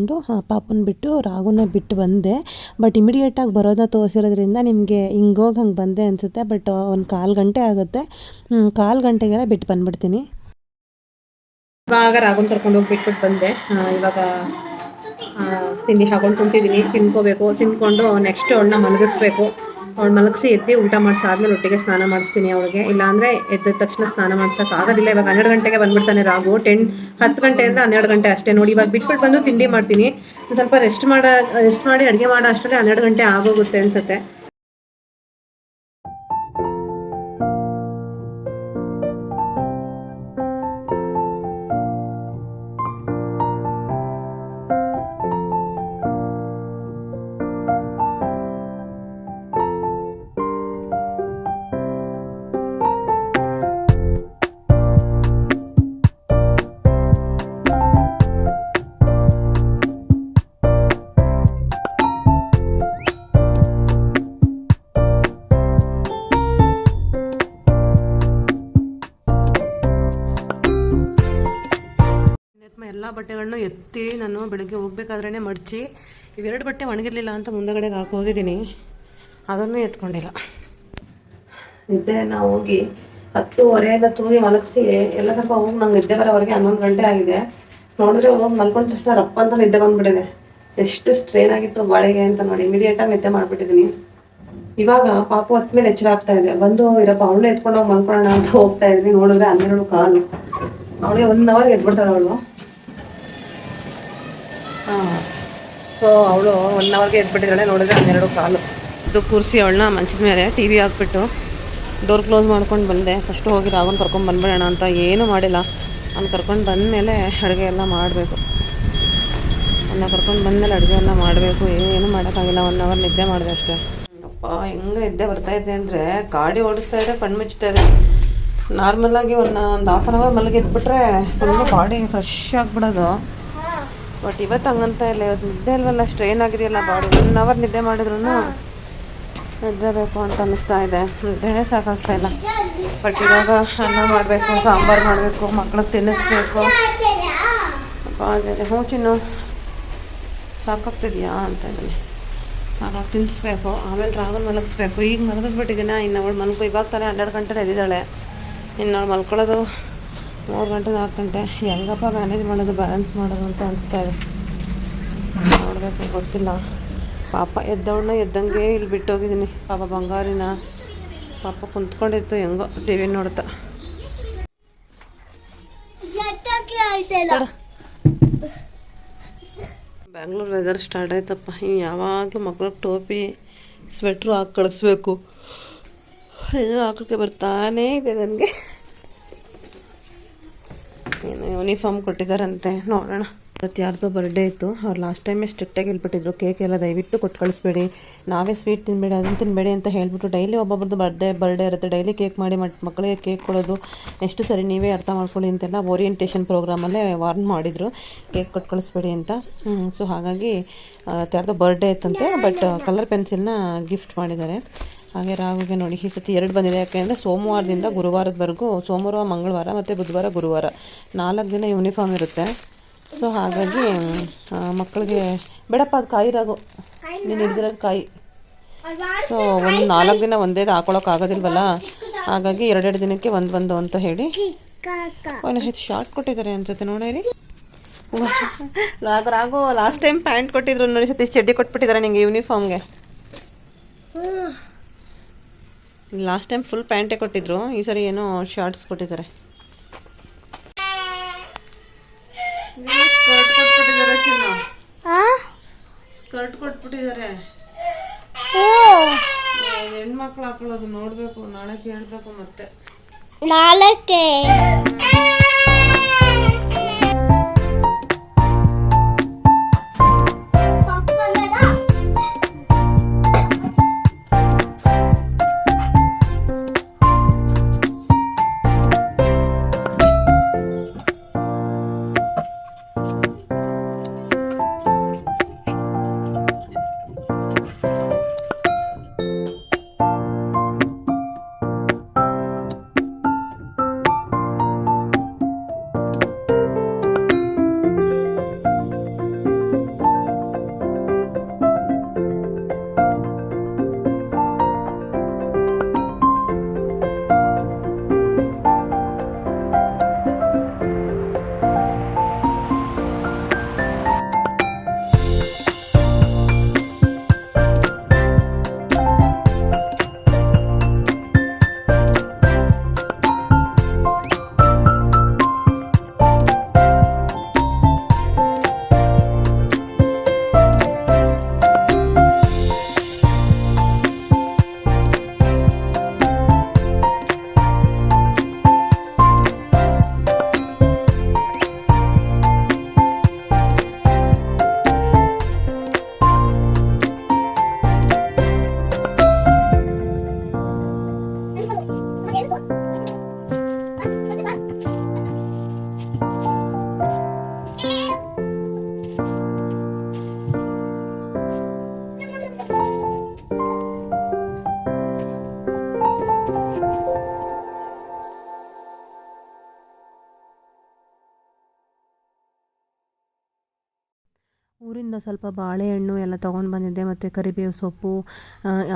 ಮಾಡಿಕೊಂಡು ಪಾಪನ ಬಿಟ್ಟು ರಾಗುನ ಬಿಟ್ಟು ಬಂದೆ. ಬಟ್ ಇಮಿಡಿಯೇಟಾಗಿ ಬರೋದನ್ನ ತೋರಿಸಿರೋದ್ರಿಂದ ನಿಮಗೆ ಹಿಂಗೋಗಿ ಹಂಗೆ ಬಂದೆ ಅನಿಸುತ್ತೆ. ಬಟ್ ಒಂದು ಕಾಲು ಗಂಟೆ ಆಗುತ್ತೆ. ಕಾಲು ಗಂಟೆಗೆಲ್ಲ ಬಿಟ್ಟು ಬಂದ್ಬಿಡ್ತೀನಿ. ಇವಾಗ ರಾಗುನ ಕರ್ಕೊಂಡು ಹೋಗಿ ಬಿಟ್ಬಿಟ್ಟು ಬಂದೆ. ಇವಾಗ ತಿಂಡಿ ಹಾಕೊಂಡು ಕುಂತಿದ್ದೀನಿ ತಿನ್ಕೋಬೇಕು. ತಿನ್ಕೊಂಡು ನೆಕ್ಸ್ಟ್ ಅವಳನ್ನ ಮಲಗಿಸ್ಬೇಕು. ಅವ್ಳು ಮಲಗಿಸಿ ಎದ್ದು ಊಟ ಮಾಡಿಸಿ ಆದಮೇಲೆ ಒಟ್ಟಿಗೆ ಸ್ನಾನ ಮಾಡಿಸ್ತೀನಿ ಅವಳಿಗೆ. ಇಲ್ಲಾಂದರೆ ಎದ್ದ ತಕ್ಷಣ ಸ್ನಾನ ಮಾಡ್ಸೋಕೆ ಆಗೋದಿಲ್ಲ. ಇವಾಗ ಹನ್ನೆರಡು ಗಂಟೆಗೆ ಬಂದ್ಬಿಡ್ತಾನೆ ರಾಗು ಟೆನ್ ಹತ್ತು ಗಂಟೆಯಿಂದ ಹನ್ನೆರಡು ಗಂಟೆ ಅಷ್ಟೇ. ನೋಡಿ, ಇವಾಗ ಬಿಟ್ಬಿಟ್ಟು ಬಂದು ತಿಂಡಿ ಮಾಡ್ತೀನಿ. ಸ್ವಲ್ಪ ರೆಸ್ಟ್ ಮಾಡ ರೆಸ್ಟ್ ಮಾಡಿ ಅಡುಗೆ ಮಾಡೋ ಅಷ್ಟರಲ್ಲಿ ಹನ್ನೆರಡು ಗಂಟೆ ಆಗೋಗುತ್ತೆ ಅನ್ಸುತ್ತೆ. ಎತ್ತಿ ನಾನು ಬೆಳಗ್ಗೆ ಹೋಗ್ಬೇಕಾದ್ರೇ ಮಡಚಿ ಇವೆರಡು ಬಟ್ಟೆ ಒಣಗಿರಲಿಲ್ಲ ಅಂತ ಮುಂದಗಡೆಗೆ ಹಾಕಿ ಹೋಗಿದ್ದೀನಿ. ಅದನ್ನು ಎತ್ಕೊಂಡಿಲ್ಲ. ನಿದ್ದೆ ನಾವು ಹೋಗಿ ಹತ್ತುವರೆಯಿಂದ ತೂಗಿ ಮಲಗಿಸಿ, ಎಲ್ಲ ಸ್ವಲ್ಪ ಹೋಗಿ ನಂಗೆ ನಿದ್ದೆ ಬರೋವರೆಗೆ ಹನ್ನೊಂದು ಗಂಟೆ ಆಗಿದೆ. ನೋಡಿದ್ರೆ ಹೋಗಿ ಮಲ್ಕೊಂಡ ತಕ್ಷಣ ರಪ್ಪ ಅಂತ ನಿದ್ದೆ ಬಂದ್ಬಿಟ್ಟಿದೆ. ಎಷ್ಟು ಸ್ಟ್ರೈನ್ ಆಗಿತ್ತು ಬಾಳೆಗೆ ಅಂತ ನೋಡಿ ಇಮಿಡಿಯೇಟಾಗಿ ನಿದ್ದೆ ಮಾಡಿಬಿಟ್ಟಿದ್ದೀನಿ. ಇವಾಗ ಪಾಪು ಹತ್ತ ಮೇಲೆ ಎಚ್ಚರ ಆಗ್ತಾ ಇದೆ. ಬಂದು, ಇರಪ್ಪ ಅವಳು ಎತ್ಕೊಂಡು ಹೋಗಿ ಮಲ್ಕೊಳ್ಳೋಣ ಅಂತ ಹೋಗ್ತಾ ಇದ್ದೀನಿ. ನೋಡಿದ್ರೆ ಹನ್ನೆರಡು ಕಾಲು. ಅವಳಿಗೆ ಒನ್ ಅವರ್ಗೆ ಎದ್ಬಿಡ್ತಾಳೆ ಅವಳು. ಸೊ ಅವಳು ಒನ್ ಅವರ್ಗೆ ಎದ್ಬಿಟ್ಟಿದ್ದಾಳೆ, ನೋಡಿದ್ರೆ ಹನ್ನೆರಡು ಕಾಲು. ಇದು ಕೂರಿಸಿ ಅವಳನ್ನ ಮಂಚದ ಮೇಲೆ ಟಿ ವಿ ಹಾಕ್ಬಿಟ್ಟು ಡೋರ್ ಕ್ಲೋಸ್ ಮಾಡ್ಕೊಂಡು ಬಂದೆ. ಫಸ್ಟ್ ಹೋಗಿ ರಾಗನ್ ಕರ್ಕೊಂಡು ಬಂದ್ಬಿಡೋಣ ಅಂತ ಏನೂ ಮಾಡಿಲ್ಲ. ಅವ್ನು ಕರ್ಕೊಂಡು ಬಂದಮೇಲೆ ಅಡುಗೆ ಎಲ್ಲ ಮಾಡಬೇಕು. ಅವನ್ನ ಕರ್ಕೊಂಡು ಬಂದಮೇಲೆ ಅಡುಗೆ ಎಲ್ಲ ಮಾಡಬೇಕು. ಏನು ಮಾಡೋಕ್ಕಾಗಿಲ್ಲ. ಒನ್ ಅವರ್ ನಿದ್ದೆ ಮಾಡಿದೆ ಅಷ್ಟೇ. ಅಪ್ಪ, ಹೆಂಗೆ ನಿದ್ದೆ ಬರ್ತಾ ಇದೆ ಅಂದರೆ ಗಾಡಿ ಓಡಿಸ್ತಾ ಇದೆ, ಕಣ್ಣು ಮುಚ್ತಾ ಇದೆ. ನಾರ್ಮಲಾಗಿ ಒಂದು ಒಂದು ಹಾಫ್ ಆನ್ ಅವರ್ ಮಲಗಿದ್ಬಿಟ್ರೆ ಫುಲ್ಲು ಬಾಡಿ ಫ್ರೆಶ್ ಆಗಿಬಿಡೋದು. ಬಟ್ ಇವತ್ತು ಹಂಗಂತ ಇಲ್ಲ, ಇವತ್ತು ನಿದ್ದೆ ಇಲ್ವಲ್ಲ ಸ್ಟ್ರೈನ್ ಆಗಿದೆಯಲ್ಲ ಬಾಡಿ ಒನ್ ಅವರ್ ನಿದ್ದೆ ಮಾಡಿದ್ರು ಬೇಕು ಅಂತ ಅನ್ನಿಸ್ತಾ ಇದೆ. ನಿದ್ದೆನೇ ಸಾಕಾಗ್ತಾ ಇಲ್ಲ. ಬಟ್ ಇವಾಗ ಅನ್ನ ಮಾಡಬೇಕು, ಸಾಂಬಾರು ಮಾಡಬೇಕು ಮಕ್ಳಿಗೆ ತಿನ್ನಿಸ್ಬೇಕು. ಹ್ಞೂ ಚಿನ್ನು, ಸಾಕಾಗ್ತಿದ್ಯಾ ಅಂತ ಇದ್ದೀನಿ. ಆವಾಗ ತಿನ್ನಿಸ್ಬೇಕು, ಆಮೇಲೆ ರಾಗಲ್ ಮಲಗಿಸ್ಬೇಕು. ಈಗ ಮಲಗಿಸ್ಬಿಟ್ಟಿದ್ದೀನ? ಇನ್ನು ಅವಳು ಮಲ್ಕೊ ಇವಾಗ ತಾನೇ ಹನ್ನೆರಡು ಗಂಟೆ ಎದ್ದಿದ್ದಾಳೆ. ಇನ್ನು ಅವಳು ಮಲ್ಕೊಳ್ಳೋದು ಮೂರು ಗಂಟೆ ನಾಲ್ಕು ಗಂಟೆ. ಹೆಂಗಪ್ಪ ಮ್ಯಾನೇಜ್ ಮಾಡೋದು ಬ್ಯಾಲೆನ್ಸ್ ಮಾಡೋದು ಅಂತ ಅನಿಸ್ತಾ ಇದೆ. ನೋಡಬೇಕು ಗೊತ್ತಿಲ್ಲ. ಪಾಪ ಎದ್ದವಳನ್ನ ಎದ್ದಂಗೆ ಇಲ್ಲಿ ಬಿಟ್ಟೋಗಿದ್ದೀನಿ. ಪಾಪ ಬಂಗಾರಿನ ಪಾಪ ಕುಂತ್ಕೊಂಡಿತ್ತು ಹೆಂಗೋ ಟಿ ವಿ ನೋಡ್ತಾ ಬ್ಯಾಂಗ್ಳೂರ್ ವೆದರ್ ಸ್ಟಾರ್ಟ್ ಆಯ್ತಪ್ಪ. ಯಾವಾಗಲೂ ಮಕ್ಳಿಗೆ ಟೋಪಿ ಸ್ವೆಟ್ರು ಹಾಕಿ ಕಳಿಸ್ಬೇಕು. ಇದು ಹಾಕೋಕ್ಕೆ ಬರ್ತಾನೇ ಇದೆ ನನಗೆ. ಯೂನಿಫಾರ್ಮ್ ಕೊಟ್ಟಿದ್ದಾರಂತೆ. ನೋಡೋಣ. ಇವತ್ತು ಯಾರ್ದೋ ಬರ್ಡೇ ಇತ್ತು. ಅವ್ರು ಲಾಸ್ಟ್ ಟೈಮೇ ಸ್ಟ್ರಿಕ್ಟಾಗಿ ಹೇಳ್ಬಿಟ್ಟಿದ್ರು. ಕೇಕ್ ಎಲ್ಲ ದಯವಿಟ್ಟು ಕೊಟ್ಟು ಕಳಿಸ್ಬೇಡಿ. ನಾವೇ ಸ್ವೀಟ್ ತಿನ್ಬೇಡಿ, ಅದನ್ನು ತಿನ್ಬೇಡಿ ಅಂತ ಹೇಳ್ಬಿಟ್ಟು ಡೈಲಿ ಒಬ್ಬೊಬ್ರದ್ದು ಬರ್ಡೇ ಬರ್ಡೇ ಇರುತ್ತೆ. ಡೈಲಿ ಕೇಕ್ ಮಾಡಿ ಮಕ್ಕಳಿಗೆ ಕೇಕ್ ಕೊಡೋದು ಎಷ್ಟು ಸರಿ ನೀವೇ ಅರ್ಥ ಮಾಡ್ಕೊಳ್ಳಿ ಅಂತೆಲ್ಲ ಓರಿಯೆಂಟೇಷನ್ ಪ್ರೋಗ್ರಾಮಲ್ಲೇ ವಾರ್ನ್ ಮಾಡಿದರು. ಕೇಕ್ ಕೊಟ್ಟು ಕಳಿಸ್ಬೇಡಿ ಅಂತ. ಸೊ ಹಾಗಾಗಿ ಯಾರ್ದೋ ಬರ್ಡೇ ಇತ್ತಂತೆ ಬಟ್ ಕಲರ್ ಪೆನ್ಸಿಲ್ನ ಗಿಫ್ಟ್ ಮಾಡಿದ್ದಾರೆ. ಹಾಗೆ ರಾಹುಗೆ ನೋಡಿ, ಈ ಸತಿ ಎರಡು ಬಂದಿದೆ. ಯಾಕೆಂದರೆ ಸೋಮವಾರದಿಂದ ಗುರುವಾರದವರೆಗೂ ಸೋಮವಾರ, ಮಂಗಳವಾರ ಮತ್ತು ಬುಧವಾರ, ಗುರುವಾರ ನಾಲ್ಕು ದಿನ ಯೂನಿಫಾರ್ಮ್ ಇರುತ್ತೆ. ಸೊ ಹಾಗಾಗಿ ಮಕ್ಕಳಿಗೆ ಬೇಡಪ್ಪ, ಅದು ಕಾಯಿ ರಾಗು. ನೀನು ಹಿಡಿದಿರೋದು ಕಾಯಿ. ಸೊ ಒಂದು ನಾಲ್ಕು ದಿನ ಒಂದೇ ಹಾಕೊಳ್ಳೋಕ್ಕಾಗೋದಿಲ್ವಲ್ಲ ಹಾಗಾಗಿ ಎರಡೆರಡು ದಿನಕ್ಕೆ ಒಂದು ಬಂದು ಅಂತ ಹೇಳಿ. ಹೆಚ್ಚು ಶಾರ್ಟ್ ಕೊಟ್ಟಿದ್ದಾರೆ ಅನ್ಸುತ್ತೆ. ನೋಡಿರಿ Raghu Raghu last time pant ಕೊಟ್ಟಿದ್ರು ನೋಡಿ ಸತಿ ಚಡ್ಡಿ ಕೊಟ್ಬಿಟ್ಟಿದ್ದಾರೆ ನಿಂಗೆ ಯೂನಿಫಾರ್ಮ್ಗೆ ಲಾಸ್ಟ್ ಟೈಮ್ ಫುಲ್ ಪ್ಯಾಂಟೇ ಕೊಟ್ಟಿದ್ರು ಈ ಸರಿ ಏನೋ ಶಾರ್ಟ್ಸ್ ಕೊಟ್ಟಿದ್ದಾರೆ. ಸ್ಕರ್ಟ್ ಕೊಟ್ಬಿಟ್ಟಿದ್ದಾರೆ ಹೆಣ್ಮಕ್ಳು ಹಾಕೊಳ್ಳೋದು ನೋಡ್ಬೇಕು ನಾಳೆ ಕೇಳ್ಬೇಕು ಮತ್ತೆ. ನಾಲ್ಕೆ ಸ್ವಲ್ಪ ಬಾಳೆಹಣ್ಣು ಎಲ್ಲ ತೊಗೊಂಡು ಬಂದಿದ್ದೆ, ಮತ್ತು ಕರಿಬೇವು ಸೊಪ್ಪು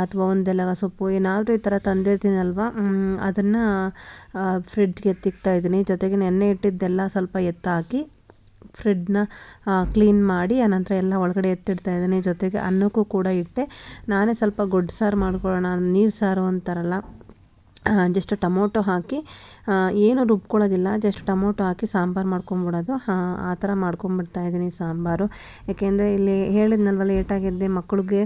ಅಥವಾ ಒಂದೆಲ್ಲ ಸೊಪ್ಪು, ಏನಾದರೂ ಈ ಥರ ತಂದಿರ್ತೀನಲ್ವ? ಅದನ್ನು ಫ್ರಿಡ್ಜ್ಗೆ ಎತ್ತಿಕ್ತಾ ಇದ್ದೀನಿ. ಜೊತೆಗೆ ನೆನ್ನೆ ಇಟ್ಟಿದ್ದೆಲ್ಲ ಸ್ವಲ್ಪ ಎತ್ತಾಕಿ ಫ್ರಿಡ್ಜ್ನ ಕ್ಲೀನ್ ಮಾಡಿ, ಆನಂತರ ಎಲ್ಲ ಒಳಗಡೆ ಎತ್ತಿಡ್ತಾ ಇದ್ದೀನಿ. ಜೊತೆಗೆ ಅನ್ನಕ್ಕೂ ಕೂಡ ಇಟ್ಟೆ. ನಾನೇ ಸ್ವಲ್ಪ ಗೊಡ್ಡು ಸಾರು ಮಾಡ್ಕೊಳ್ಳೋಣ, ನೀರು ಸಾರು ಅಂತಾರಲ್ಲ. ಜಸ್ಟ್ ಟೊಮೊಟೊ ಹಾಕಿ ಏನು ರುಬ್ಕೊಳ್ಳೋದಿಲ್ಲ ಜಸ್ಟ್ ಟೊಮೊಟೊ ಹಾಕಿ ಸಾಂಬಾರು ಮಾಡ್ಕೊಂಬಿಡೋದು. ಆ ಥರ ಮಾಡ್ಕೊಂಬಿಡ್ತಾ ಇದ್ದೀನಿ ಸಾಂಬಾರು. ಯಾಕೆಂದರೆ ಇಲ್ಲಿ ಹೇಳಿದ್ನಲ್ವ ಲೇಟಾಗಿದ್ದೆ ಮಕ್ಕಳಿಗೆ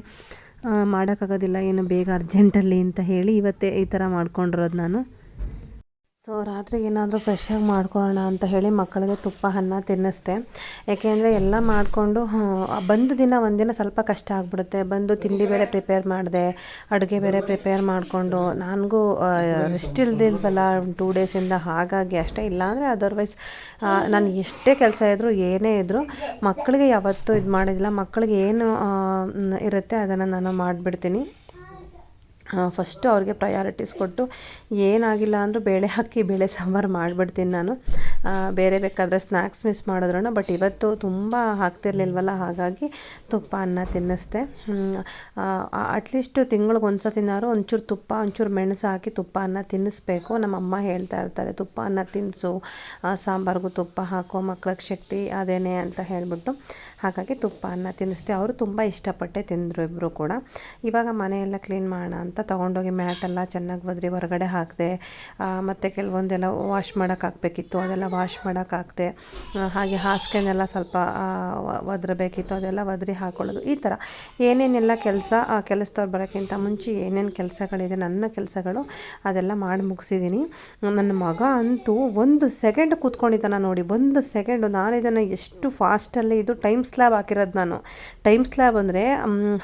ಮಾಡೋಕ್ಕಾಗೋದಿಲ್ಲ, ಏನು ಬೇಗ ಅರ್ಜೆಂಟಲ್ಲಿ ಅಂತ ಹೇಳಿ ಇವತ್ತೇ ಈ ಥರ ಮಾಡ್ಕೊಂಡಿರೋದು ನಾನು. ಸೊ ರಾತ್ರಿ ಏನಾದರೂ ಫ್ರೆಶ್ಶಾಗಿ ಮಾಡ್ಕೊಳ್ಳೋಣ ಅಂತ ಹೇಳಿ ಮಕ್ಕಳಿಗೆ ತುಪ್ಪ, ಅನ್ನ ತಿನ್ನಿಸ್ದೆ. ಯಾಕೆಂದರೆ ಎಲ್ಲ ಮಾಡಿಕೊಂಡು ಬಂದ ದಿನ ಒಂದಿನ ಸ್ವಲ್ಪ ಕಷ್ಟ ಆಗಿಬಿಡುತ್ತೆ. ಬಂದು ತಿಂಡಿ ಬೇರೆ ಪ್ರಿಪೇರ್ ಮಾಡಿದೆ, ಅಡುಗೆ ಬೇರೆ ಪ್ರಿಪೇರ್ ಮಾಡಿಕೊಂಡು. ನನಗೂ ರೆಸ್ಟ್ ಇಲ್ದಿಲ್ವಲ್ಲ ಟೂ ಡೇಸಿಂದ ಹಾಗಾಗಿ ಅಷ್ಟೇ. ಇಲ್ಲಾಂದರೆ ಅದರ್ವೈಸ್ ನಾನು ಎಷ್ಟೇ ಕೆಲಸ ಇದ್ದರೂ ಏನೇ ಇದ್ದರೂ ಮಕ್ಕಳಿಗೆ ಯಾವತ್ತೂ ಇದು ಮಾಡೋದಿಲ್ಲ. ಮಕ್ಕಳಿಗೆ ಏನು ಇರುತ್ತೆ, ಅದನ್ನು ನಾನು ಮಾಡಿಬಿಡ್ತೀನಿ. ಫಸ್ಟು ಅವ್ರಿಗೆ ಪ್ರಯಾರಿಟೀಸ್ ಕೊಟ್ಟು ಏನಾಗಿಲ್ಲ ಅಂದರೂ ಬೇಳೆ ಹಾಕಿ ಬೇಳೆ ಸಾಂಬಾರು ಮಾಡಿಬಿಡ್ತೀನಿ ನಾನು. ಬೇರೆ ಬೇಕಾದರೆ ಸ್ನ್ಯಾಕ್ಸ್ ಮಿಸ್ ಮಾಡಿದ್ರೂ ಬಟ್ ಇವತ್ತು ತುಂಬ ಹಾಕ್ತಿರ್ಲಿಲ್ವಲ್ಲ, ಹಾಗಾಗಿ ತುಪ್ಪ, ಅನ್ನ ತಿನ್ನಿಸ್ದೆ. ಅಟ್ಲೀಸ್ಟ್ ತಿಂಗಳಿಗೆ ಒಂದು ಸತಿನಾರು ಒಂಚೂರು ತುಪ್ಪ, ಒಂಚೂರು ಮೆಣಸು ಹಾಕಿ ತುಪ್ಪ, ಅನ್ನ ತಿನ್ನಿಸ್ಬೇಕು. ನಮ್ಮ ಅಮ್ಮ ಹೇಳ್ತಾ ಇರ್ತಾರೆ, ತುಪ್ಪ, ಅನ್ನ ತಿನ್ನಿಸು ಸಾಂಬಾರಿಗೂ ತುಪ್ಪ ಹಾಕೋ ಮಕ್ಳಿಗೆ ಶಕ್ತಿ ಅದೇನೇ ಅಂತ ಹೇಳಿಬಿಟ್ಟು. ಹಾಗಾಗಿ ತುಪ್ಪ, ಅನ್ನ ತಿನ್ನಿಸ್ದೆ. ಅವರು ತುಂಬ ಇಷ್ಟಪಟ್ಟೆ ತಿಂದರು ಇಬ್ಬರು ಕೂಡ. ಇವಾಗ ಮನೆಯೆಲ್ಲ ಕ್ಲೀನ್ ಮಾಡೋಣ ಅಂತ ತೊಗೊಂಡೋಗಿ ಮ್ಯಾಟೆಲ್ಲ ಚೆನ್ನಾಗಿ ಒದ್ರಿ ಹೊರಗಡೆ ಹಾಕಿದೆ. ಮತ್ತು ಕೆಲವೊಂದೆಲ್ಲ ವಾಶ್ ಮಾಡೋಕೆ ಹಾಕಬೇಕಿತ್ತು, ಅದೆಲ್ಲ ವಾಶ್ ಮಾಡೋಕೆ ಹಾಕಿದೆ. ಹಾಗೆ ಹಾಸಿಗೆನೆಲ್ಲ ಸ್ವಲ್ಪ ಒದ್ರಬೇಕಿತ್ತು, ಅದೆಲ್ಲ ಒದ್ರಿ ಹಾಕೊಳ್ಳೋದು. ಈ ಥರ ಏನೇನೆಲ್ಲ ಕೆಲಸ ಕೆಲಸದವ್ರು ಬರೋಕ್ಕಿಂತ ಮುಂಚೆ ಏನೇನು ಕೆಲಸಗಳಿದೆ, ನನ್ನ ಕೆಲಸಗಳು ಅದೆಲ್ಲ ಮಾಡಿ ಮುಗಿಸಿದ್ದೀನಿ ನನ್ನ ಮಗ ಅಂತೂ ಒಂದು ಸೆಕೆಂಡ್ ಕೂತ್ಕೊಂಡಿದ್ದಾನ ನೋಡಿ, ಒಂದು ಸೆಕೆಂಡು. ನಾನು ಇದನ್ನು ಎಷ್ಟು ಫಾಸ್ಟಲ್ಲಿ ಇದು ಟೈಮ್ ಸ್ಲ್ಯಾಬ್ ಹಾಕಿರೋದು ನಾನು. ಟೈಮ್ ಸ್ಲ್ಯಾಬ್ ಅಂದರೆ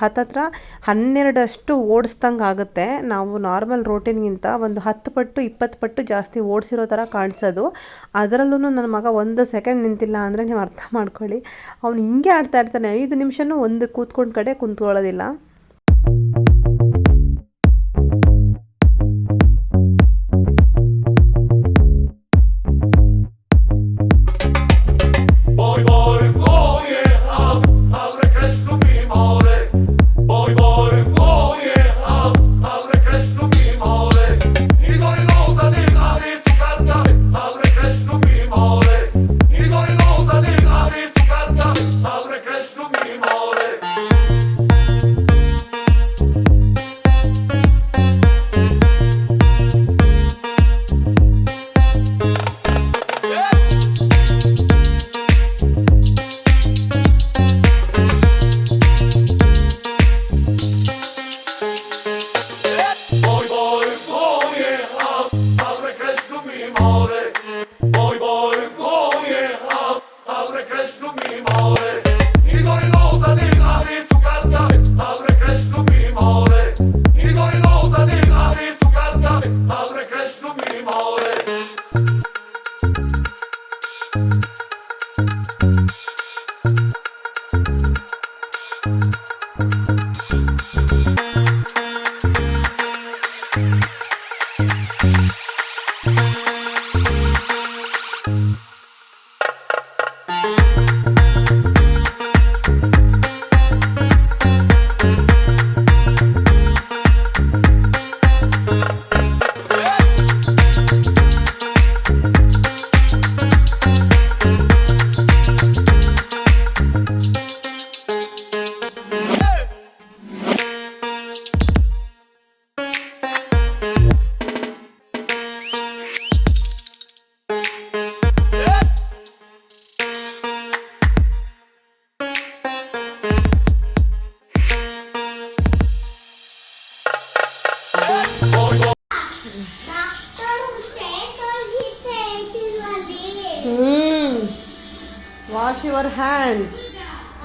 ಹತ್ತತ್ರ ಹನ್ನೆರಡಷ್ಟು ಓಡಿಸ್ದಂಗೆ ಆಗುತ್ತೆ. ನಾವು ನಾರ್ಮಲ್ ರೋಟಿನ್ಗಿಂತ ಒಂದು ಹತ್ತು ಪಟ್ಟು, ಇಪ್ಪತ್ತು ಪಟ್ಟು ಜಾಸ್ತಿ ಓಡಿಸಿರೋ ಥರ ಕಾಣಿಸೋದು. ಅದರಲ್ಲೂ ನನ್ನ ಮಗ ಒಂದು ಸೆಕೆಂಡ್ ನಿಂತಿಲ್ಲ ಅಂದರೆ ನೀವು ಅರ್ಥ ಮಾಡ್ಕೊಳ್ಳಿ. ಅವ್ನು ಹಿಂಗೆ ಆಡ್ತಾ ಇರ್ತಾನೆ. ಐದು ನಿಮಿಷನೂ ಒಂದು ಕೂತ್ಕೊಂಡು ಕಡೆ ಕುಂತ್ಕೊಳ್ಳೋದಿಲ್ಲ.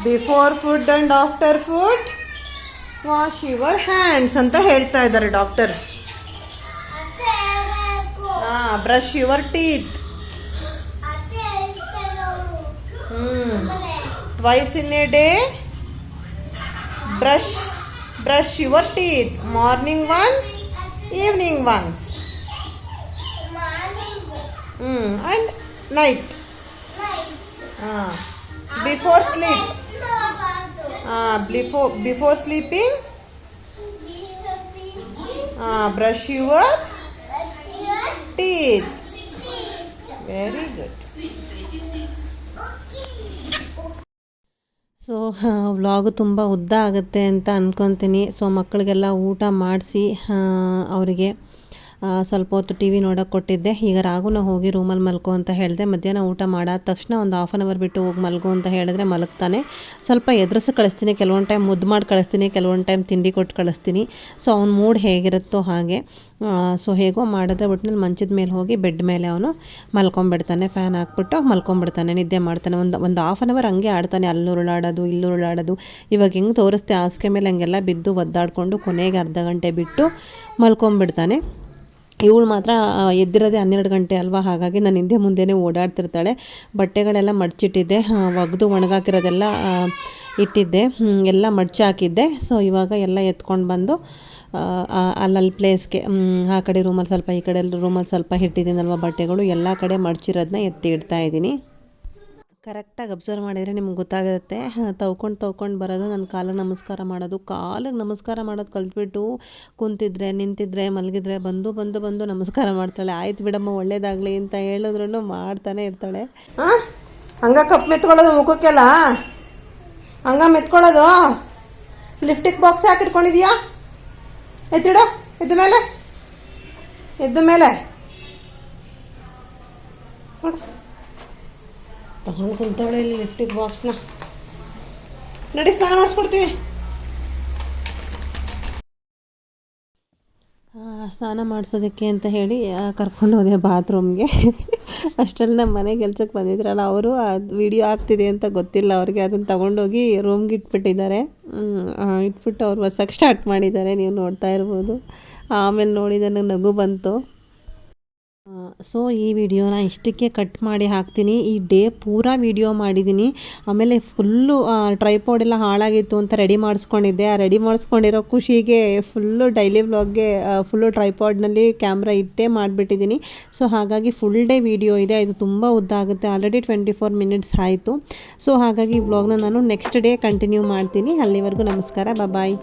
Before food and after food wash your hands ಅಂತ ಹೇಳ್ತಾ ಇದ್ದಾರೆ ಡಾಕ್ಟರ್ ಹಾಂ ಬ್ರಷ್ ಯುವರ್ ಟೀತ್ ಹ್ಞೂ twice in a day brush brush your teeth morning once evening once ಹ್ಞೂ ಆ್ಯಂಡ್ ನೈಟ್ ಹಾಂ. Before sleep before before sleeping brush your teeth very good so vlog ತುಂಬ ಉದ್ದ ಆಗುತ್ತೆ ಅಂತ ಅಂದ್ಕೊತೀನಿ ಸೊ ಮಕ್ಕಳಿಗೆಲ್ಲ ಊಟ ಮಾಡಿಸಿ ಅವರಿಗೆ. ಸ್ವಲ್ಪ ಹೊತ್ತು ಟಿ ವಿ ನೋಡೋಕೆ ಕೊಟ್ಟಿದ್ದೆ. ಈಗ ರಾಗುನ ಹೋಗಿ ರೂಮಲ್ಲಿ ಮಲ್ಕೋ ಅಂತ ಹೇಳಿದೆ. ಮಧ್ಯಾಹ್ನ ಊಟ ಮಾಡಾದ ತಕ್ಷಣ ಒಂದು ಹಾಫ್ ಅನ್ ಅವರ್ ಬಿಟ್ಟು ಹೋಗಿ ಮಲ್ಗು ಅಂತ ಹೇಳಿದ್ರೆ ಮಲಗ್ತಾನೆ. ಸ್ವಲ್ಪ ಎದುರಿಸಿ ಕಳಿಸ್ತೀನಿ, ಕೆಲವೊಂದು ಟೈಮ್ ಮುದ್ದು ಮಾಡಿ ಕಳಿಸ್ತೀನಿ, ಕೆಲವೊಂದು ಟೈಮ್ ತಿಂಡಿ ಕೊಟ್ಟು ಕಳಿಸ್ತೀನಿ. ಸೊ ಅವ್ನ ಮೂಡ್ ಹೇಗಿರುತ್ತೋ ಹಾಗೆ. ಸೊ ಹೇಗೋ ಮಾಡಿದ್ರೆ ಒಟ್ಟಿನಲ್ಲಿ ಮಂಚದ ಮೇಲೆ ಹೋಗಿ ಬೆಡ್ ಮೇಲೆ ಅವನು ಮಲ್ಕೊಂಬಿಡ್ತಾನೆ. ಫ್ಯಾನ್ ಹಾಕ್ಬಿಟ್ಟು ಮಲ್ಕೊಂಬಿಡ್ತಾನೆ, ನಿದ್ದೆ ಮಾಡ್ತಾನೆ. ಒಂದು ಒಂದು ಹಾಫ್ ಆನ್ ಅವರ್ ಹಂಗೆ ಆಡ್ತಾನೆ. ಅಲ್ಲುರುಳಾಡೋದು ಇಲ್ಲುರುಳಾಡೋದು ಇವಾಗ ಹೆಂಗೆ ತೋರಿಸ್ತೆ, ಹಾಸಿಗೆ ಮೇಲೆ ಹಂಗೆಲ್ಲ ಬಿದ್ದು ಒದ್ದಾಡಿಕೊಂಡು ಕೊನೆಗೆ ಅರ್ಧ ಗಂಟೆ ಬಿಟ್ಟು ಮಲ್ಕೊಂಬಿಡ್ತಾನೆ. ಇವಳು ಮಾತ್ರ ಎದ್ದಿರೋದೇ ಹನ್ನೆರಡು ಗಂಟೆ ಅಲ್ವಾ? ಹಾಗಾಗಿ ನಾನು ಹಿಂದೆ ಮುಂದೆನೇ ಓಡಾಡ್ತಿರ್ತಾಳೆ. ಬಟ್ಟೆಗಳೆಲ್ಲ ಮಡ್ಚಿಟ್ಟಿದ್ದೆ. ಒಗೆದು ಒಣಗಾಕಿರೋದೆಲ್ಲ ಇಟ್ಟಿದ್ದೆ. ಎಲ್ಲ ಮಡ್ಚಿ ಹಾಕಿದ್ದೆ ಸೊ ಇವಾಗ ಎಲ್ಲ ಎತ್ಕೊಂಡು ಬಂದು ಅಲ್ಲಲ್ಲಿ ಪ್ಲೇಸ್ಗೆ ಆ ಕಡೆ ರೂಮಲ್ಲಿ ಸ್ವಲ್ಪ ಈ ಕಡೆ ರೂಮಲ್ಲಿ ಸ್ವಲ್ಪ ಇಟ್ಟಿದ್ದೀನಲ್ವ ಬಟ್ಟೆಗಳು? ಎಲ್ಲ ಕಡೆ ಮಡ್ಚಿರೋದನ್ನ ಎತ್ತಿ ಇಡ್ತಾ ಇದ್ದೀನಿ. ಕರೆಕ್ಟಾಗಿ ಅಬ್ಸರ್ವ್ ಮಾಡಿದರೆ ನಿಮ್ಗೆ ಗೊತ್ತಾಗುತ್ತೆ. ತವ್ಕೊಂಡು ತವ್ಕೊಂಡು ಬರೋದು ನನ್ನ ಕಾಲಿಗೆ ನಮಸ್ಕಾರ ಮಾಡೋದು. ಕಾಲಿಗೆ ನಮಸ್ಕಾರ ಮಾಡೋದು ಕಲ್ತ್ಬಿಟ್ಟು ಕುಂತಿದ್ರೆ, ನಿಂತಿದ್ರೆ, ಮಲಗಿದ್ರೆ ಬಂದು ಬಂದು ಬಂದು ನಮಸ್ಕಾರ ಮಾಡ್ತಾಳೆ. ಆಯ್ತು ಬಿಡಮ್ಮ, ಒಳ್ಳೇದಾಗಲಿ ಅಂತ ಹೇಳಿದ್ರು ಮಾಡ್ತಾನೆ ಇರ್ತಾಳೆ. ಹಂಗ ಕಪ್ ಮೆತ್ಕೊಳ್ಳೋದು ಮುಖಕ್ಕೆಲ್ಲ? ಹಂಗ ಮೆತ್ಕೊಳ್ಳೋದು? ಲಿಫ್ಟಿಕ್ ಬಾಕ್ಸ್ ಯಾಕೆ ಇಟ್ಕೊಂಡಿದೀಯಾ? ಎತ್ತಿಡು, ಎದ್ದ ಮೇಲೆ ಎದ್ದ ಮೇಲೆ. ತಗೊಂಡು ಕುಂತವಳೆ ಇಲ್ಲಿ ಲಿಫ್ಟಿಗೆ ಬಾಕ್ಸ್ನ ನಡಿ ಸ್ನಾನ ಮಾಡಿಸ್ಕೊಡ್ತೀವಿ. ಸ್ನಾನ ಮಾಡಿಸೋದಕ್ಕೆ ಅಂತ ಹೇಳಿ ಕರ್ಕೊಂಡು ಹೋದೆ ಬಾತ್ರೂಮ್ಗೆ. ಅಷ್ಟರಲ್ಲಿ ನಮ್ಮ ಮನೆ ಕೆಲ್ಸಕ್ಕೆ ಬಂದಿದ್ರಲ್ಲ ಅವರು, ಅದು ವಿಡಿಯೋ ಆಗ್ತಿದೆ ಅಂತ ಗೊತ್ತಿಲ್ಲ ಅವ್ರಿಗೆ. ಅದನ್ನು ತಗೊಂಡೋಗಿ ರೂಮ್ಗೆ ಇಟ್ಬಿಟ್ಟಿದ್ದಾರೆ. ಇಟ್ಬಿಟ್ಟು ಅವ್ರು ಹೊಸಕ್ಕೆ ಸ್ಟಾರ್ಟ್ ಮಾಡಿದ್ದಾರೆ, ನೀವು ನೋಡ್ತಾ ಇರ್ಬೋದು. ಆಮೇಲೆ ನೋಡಿ ನನಗೆ ನಗು ಬಂತು. ಸೊ ಈ ವಿಡಿಯೋನ ಇಷ್ಟಕ್ಕೆ ಕಟ್ ಮಾಡಿ ಹಾಕ್ತೀನಿ. ಈ ಡೇ ಪೂರ ವಿಡಿಯೋ ಮಾಡಿದ್ದೀನಿ ಆಮೇಲೆ ಫುಲ್ಲು ಟ್ರೈಪಾಡ್ ಎಲ್ಲ ಹಾಳಾಗಿತ್ತು ಅಂತ ರೆಡಿ ಮಾಡಿಸ್ಕೊಂಡಿದ್ದೆ. ಆ ರೆಡಿ ಮಾಡಿಸ್ಕೊಂಡಿರೋ ಖುಷಿಗೆ ಫುಲ್ಲು ಡೈಲಿ ವ್ಲಾಗ್ಗೆ ಫುಲ್ಲು ಟ್ರೈಪಾಡ್ನಲ್ಲಿ ಕ್ಯಾಮ್ರಾ ಇಟ್ಟೇ ಮಾಡಿಬಿಟ್ಟಿದ್ದೀನಿ ಸೊ ಹಾಗಾಗಿ ಫುಲ್ ಡೇ ವಿಡಿಯೋ ಇದೆ. ಇದು ತುಂಬ ಉದ್ದ ಆಗುತ್ತೆ. ಆಲ್ರೆಡಿ ಟ್ವೆಂಟಿ ಫೋರ್ ಮಿನಿಟ್ಸ್ ಆಯಿತು. ಸೊ ಹಾಗಾಗಿ ಈ ವ್ಲಾಗ್ನ ನಾನು ನೆಕ್ಸ್ಟ್ ಡೇ ಕಂಟಿನ್ಯೂ ಮಾಡ್ತೀನಿ. ಅಲ್ಲಿವರೆಗೂ ನಮಸ್ಕಾರ. ಬಾಯ್